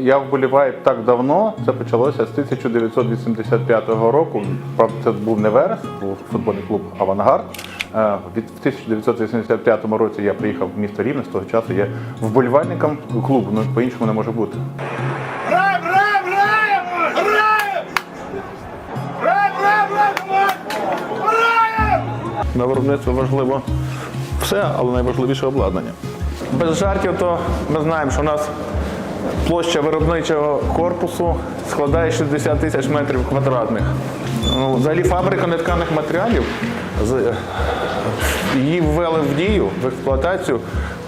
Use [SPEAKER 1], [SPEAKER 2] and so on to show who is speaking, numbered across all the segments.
[SPEAKER 1] я вболіваю так давно. Це почалося з 1985 року. Правда, це був не Верес, був футбольний клуб Авангард. Е, Від в 1985 році я приїхав в місто Рівне. З того часу я вболівальником клубу. Ну по-іншому не може бути.
[SPEAKER 2] На виробництво важливо все, але найважливіше обладнання. Без жартів, то ми знаємо, що у нас площа виробничого корпусу складає 60 тисяч метрів квадратних. Ну, взагалі фабрика нетканих матеріалів її ввели в дію, в експлуатацію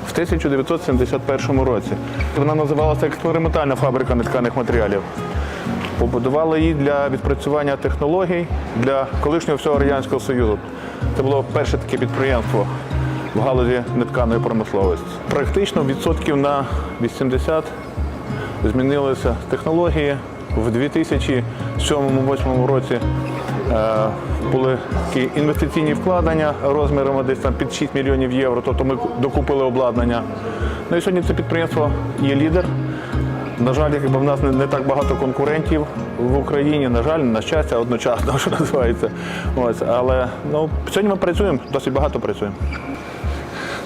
[SPEAKER 2] в 1971 році. Вона називалася експериментальна фабрика нетканих матеріалів. Побудували її для відпрацювання технологій для колишнього всього Радянського Союзу. Це було перше таке підприємство в галузі нетканої промисловості. Практично відсотків на 80 змінилися технології. В 2007-2008 році е, були такі інвестиційні вкладення розмірами десь там під 6 мільйонів євро, тобто ми докупили обладнання. Ну і сьогодні це підприємство є лідер. На жаль, якби в нас не так багато конкурентів в Україні. На жаль, на щастя, одночасно, що називається. Ось, але ну, сьогодні ми працюємо, досить багато працюємо.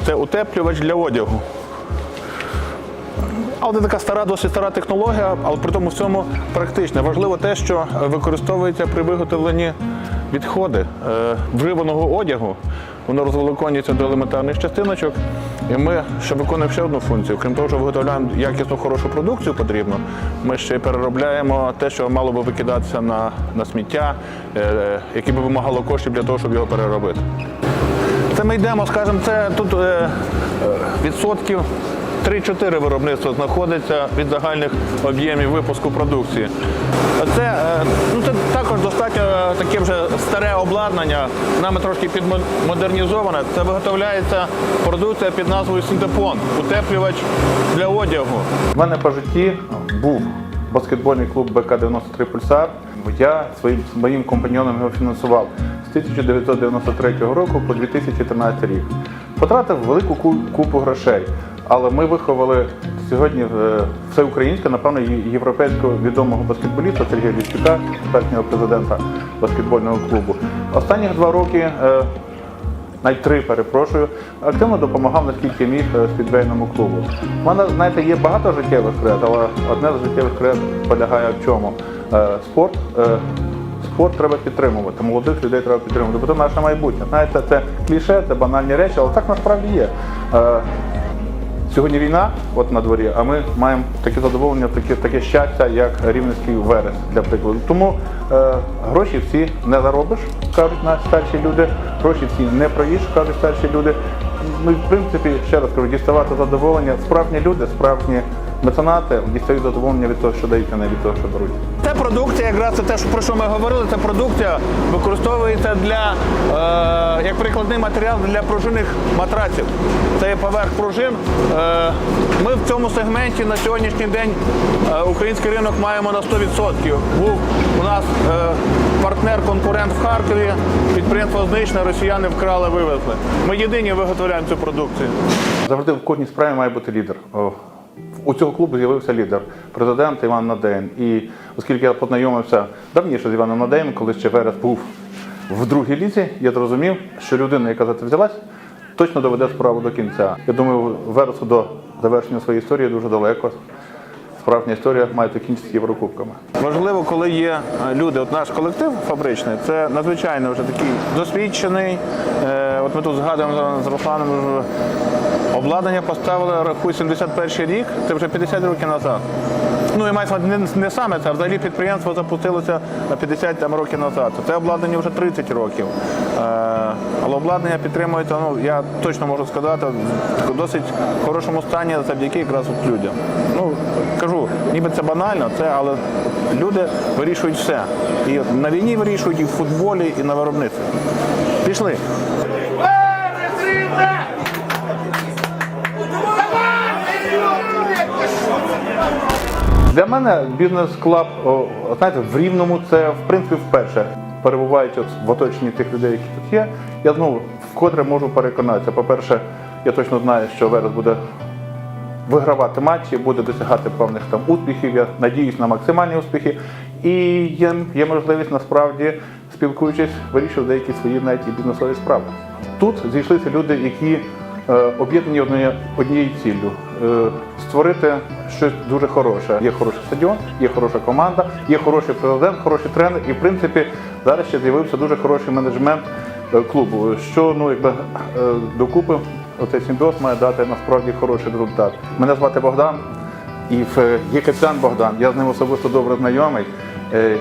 [SPEAKER 2] Це утеплювач для одягу. Але це така стара, досить стара технологія, але при тому всьому практична. Важливо те, що використовується при виготовленні відходи е, вживаного одягу. Воно розвеликонюється до елементарних частиночок. І ми ще виконуємо ще одну функцію. Крім того, що виготовляємо якісну хорошу продукцію потрібно, ми ще й переробляємо те, що мало би викидатися на, на сміття, е, яке би вимагало коштів для того, щоб його переробити. Це ми йдемо, скажімо, це тут е, відсотків 3-4 виробництва знаходиться від загальних об'ємів випуску продукції. Це, е, ну, це також достатньо таке вже старе обладнання, нами трошки підмодернізоване. Це виготовляється продукція під назвою Синтепон, утеплювач для одягу.
[SPEAKER 1] У мене по житті був баскетбольний клуб БК-93 Пульсар. Я своїм моїм компаньйоном його фінансував з 1993 року по 2013 рік. Потратив велику купу грошей, але ми виховали сьогодні е, всеукраїнського, напевно, європейського відомого баскетболіста Сергія Ліщука, теперішнього президента баскетбольного клубу. Останніх два роки. е, навіть три, перепрошую, активно допомагав наскільки міг е, спідвейному клубу. У мене, знаєте, є багато життєвих кред, але одне з життєвих кред полягає в чому? Спорт. Спорт треба підтримувати, молодих людей треба підтримувати, бо це наше майбутнє. Знаєте, це кліше, це банальні речі, але так насправді є. Е, Сьогодні війна, от на дворі, а ми маємо таке задоволення, таке, таке щастя, як рівненський верес, для прикладу. Тому е, гроші всі не заробиш, кажуть наші старші люди, гроші всі не проїш, кажуть старші люди. Ну, в принципі, ще раз кажу, діставати задоволення. Справжні люди, справжні меценати дістають задоволення від того, що дають, а не від того, що беруть.
[SPEAKER 2] Продукція, якраз це те, про що ми говорили. Це продукція використовується для е, як прикладний матеріал для пружинних матраців. Це є поверх пружин. Е, ми в цьому сегменті на сьогоднішній день е, український ринок маємо на 100%. Був у нас е, партнер-конкурент в Харкові, підприємство знищене, росіяни вкрали, вивезли. Ми єдині виготовляємо цю продукцію.
[SPEAKER 1] Завжди в кожній справі має бути лідер. У цього клубу з'явився лідер, президент Іван Надеєн. І оскільки я познайомився давніше з Іваном Надеєм, коли ще Верес був в другій лізі, я зрозумів, що людина, яка за це взялась, точно доведе справу до кінця. Я думаю, Вересу до завершення своєї історії дуже далеко. Справжня історія має закінчитися Єврокубками.
[SPEAKER 2] Важливо, коли є е, люди, от наш колектив фабричний, це надзвичайно вже такий досвідчений. Е, От ми тут згадуємо з Русланом, обладнання поставили, рахуй, 71 рік, це вже 50 років назад. Ну і мається не, саме це, а взагалі підприємство запустилося на 50 там, років назад. Це обладнання вже 30 років. Е, але обладнання підтримується, ну я точно можу сказати, в досить хорошому стані завдяки якраз от людям. Ну кажу, ніби це банально, це але люди вирішують все. І на війні вирішують і в футболі, і на виробництві. Пішли.
[SPEAKER 1] Для мене бізнес-клаб, знаєте, в Рівному це в принципі вперше. Перебуваючи в оточенні тих людей, які тут є, я знову вкотре можу переконатися. По-перше, я точно знаю, що Верес буде вигравати матчі, буде досягати певних там успіхів. Я надіюсь на максимальні успіхи. І є, є можливість насправді, спілкуючись, вирішувати деякі свої навіть і бізнесові справи. Тут зійшлися люди, які е, об'єднані однією, ціллю створити щось дуже хороше. Є хороший стадіон, є хороша команда, є хороший президент, хороший тренер. І в принципі зараз ще з'явився дуже хороший менеджмент е, клубу. Що ну якби е, докупи оцей симбіоз має дати насправді хороший результат. Мене звати Богдан. І є капітан Богдан, я з ним особисто добре знайомий. Е,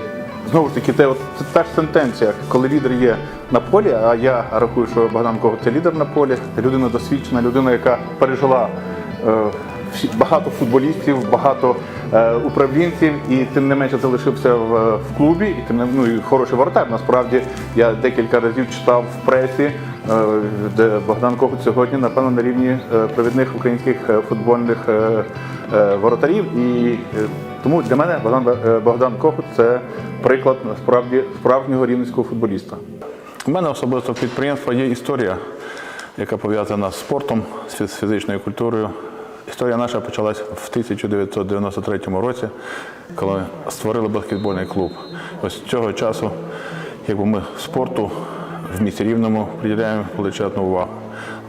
[SPEAKER 1] Знову ж таки, от, це та ж сентенція, коли лідер є на полі, а я рахую, що Богдан Когут це лідер на полі, людина досвідчена, людина, яка пережила е, багато футболістів, багато е, управлінців, і тим не менше залишився в, в клубі, і тим не ну, і хороший воротар. Насправді я декілька разів читав в пресі, е, де Богдан Когут сьогодні, напевно, на рівні е, провідних українських е, футбольних е, е, воротарів. І е, тому для мене Богдан, е, Богдан Когут це приклад насправді справжнього рівненського футболіста.
[SPEAKER 2] У мене особисто в підприємства є історія, яка пов'язана з спортом, з фізичною культурою. Історія наша почалась в 1993 році, коли створили баскетбольний клуб. Ось з цього часу, якби ми спорту в місті Рівному приділяємо величезну увагу.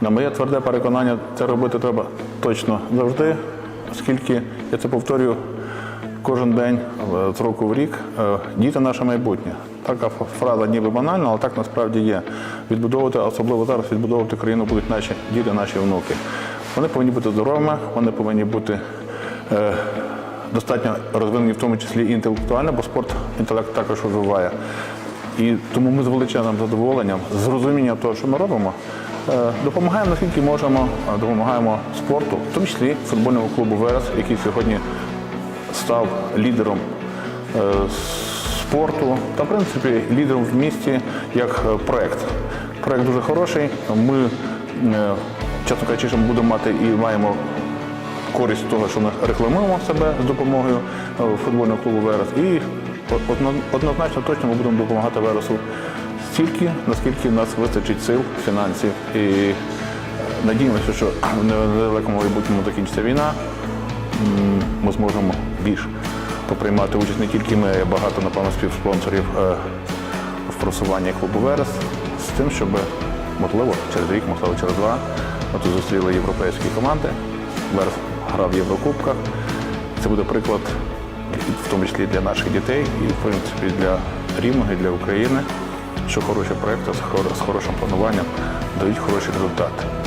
[SPEAKER 2] На моє тверде переконання, це робити треба точно завжди, оскільки я це повторюю кожен день е, з року в рік е, діти наше майбутнє. Така фраза ніби банальна, але так насправді є. Відбудовувати, особливо зараз відбудовувати країну будуть наші діти, наші внуки. Вони повинні бути здоровими, вони повинні бути е, достатньо розвинені, в тому числі інтелектуально, бо спорт інтелект також розвиває. І тому ми з величезним задоволенням, з розумінням того, що ми робимо, е, допомагаємо наскільки можемо, е, допомагаємо спорту, в тому числі футбольному клубу Верес, який сьогодні став лідером е, спорту та, в принципі, лідером в місті як е, проект. Проект дуже хороший. Ми, е, чесно кажучи, будемо мати і маємо користь того, що ми рекламуємо себе з допомогою е, футбольного клубу Верес. І однозначно точно ми будемо допомагати Вересу стільки, наскільки в нас вистачить сил, фінансів. І надіємося, що в недалекому майбутньому закінчиться війна. Ми зможемо більш поприймати участь не тільки ми, а багато, напевно, співспонсорів е, в просуванні клубу Верес з тим, щоб, можливо, через рік, можливо, через два, ми тут зустріли європейські команди. Верес грав в Єврокубках. Це буде приклад, в тому числі для наших дітей і, в принципі, для Рівного і для України, що хороші проекти з хорошим плануванням дають хороші результати.